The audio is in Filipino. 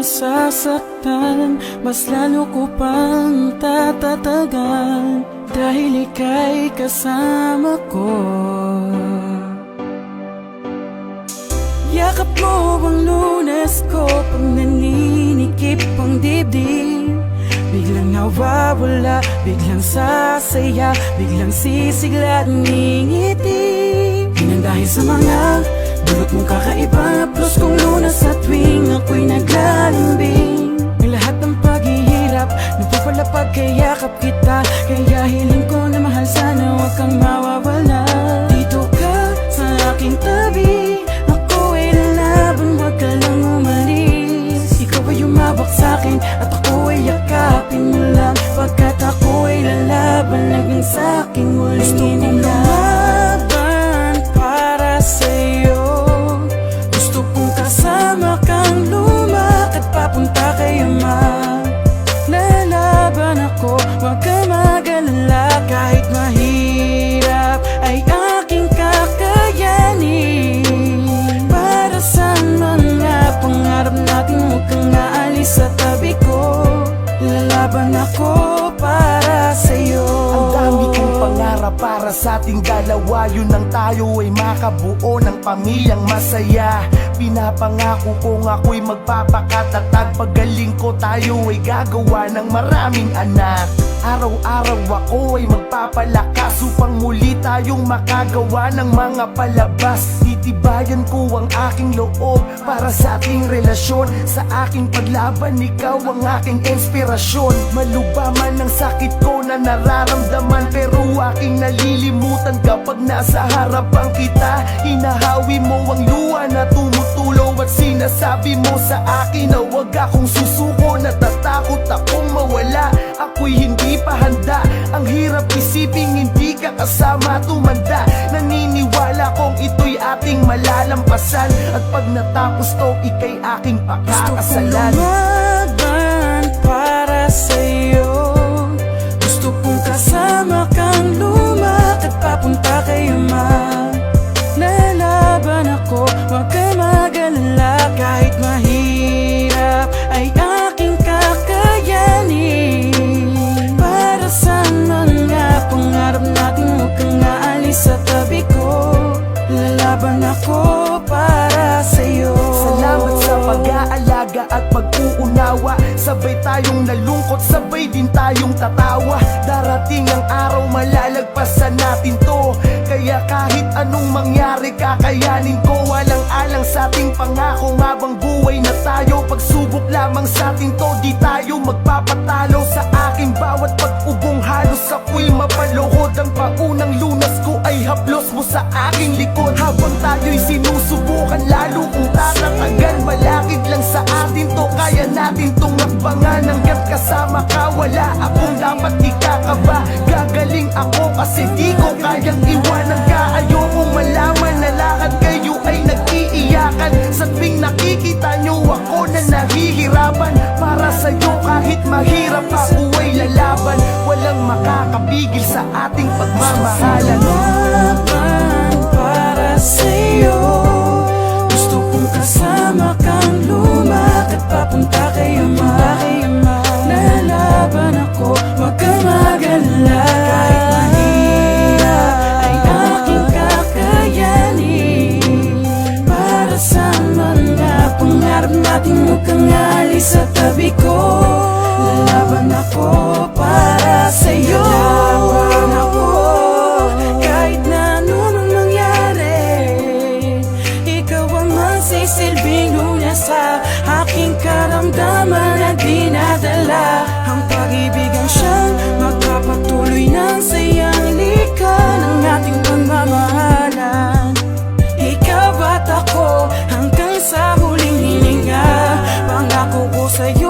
masasaktan Mas lalo ko pang tatatagan Dahil ika'y kasama ko. Yakap mo ang lunas ko Pag naninikip ang dibdib? Biglang nawawala, biglang sasaya Biglang sisigla at ngingiti. Hindi dahil sa mga Dulot mong kakaiba Plus kung lunas Napapalapag kay yakap kita Kaya hiling ko na mahal. Sana Huwag kang mawawala. Dito ka sa aking tabi. Ako ay lalaban Huwag ka lang umalis. Ikaw ay umabak sa'kin At ako ay yakapin mo lang. Pagkat ako ay lalaban Naging sa'kin muli Gusto kong lumaban para sa'yo. Gusto kong kasama kang lumakad Papunta kay ama Lalaban ako para sa'yo. Ang dami kong pangarap para sa ating dalawa. Yun ang tayo ay makabuo ng pamilyang masaya. Pinapangako kong ako'y magpapakatatag Pagaling ko tayo ay gagawa ng maraming anak Araw-araw ako ay magpapalakas Upang muli tayong makagawa ng mga palabas. Titibayan ko ang aking loob Para sa ating relasyon. Sa aking paglaban Ikaw ang aking inspirasyon. Maluba man ang sakit ko na nararamdaman Pero aking nalilimutan kapag nasa harapan kita. Hinahawi mo ang luha na tumutulo At sinasabi mo sa akin na huwag akong susuko. Natatakot akong mawala Ako'y hindi pa handa. Ang hirap isiping hindi ka kasama tumanda Naniniwala kong ito'y ating malalampasan. At pag natapos to, ika'y aking pakakasalan. lumaban pag-aalaga at pag-uunawa Sabay tayong nalungkot, sabay din tayong tatawa. Darating ang araw, malalagpasan natin to. Kaya kahit anong mangyari, kakayanin ko. Walang alang sa ating pangako Habang buhay na tayo. Pagsubok lamang sa atin to Di tayo magpapatalo. Sa aking bawat pag-ubong halos ako'y mapalukod Ang paunang lunas ko ay haplos mo sa aking likod. Habang tayo'y sinusubukan Lalo kayang iwanan ka Ayokong malaman na lahat kayo ay nag-iiyakan. Sa tuwing nakikita nyo ako na nahihirapan Para sa'yo kahit mahirap ako ay lalaban. Walang makakapigil sa ating pagmamahalan magsisilbing lunas sa aking karamdaman na dinadala. Ang pag-ibig ang siyang magpapatuloy ng sayang likan ng ating pagmamahalan. Ikaw at ako hanggang sa huling hininga. Pangako ko sa'yo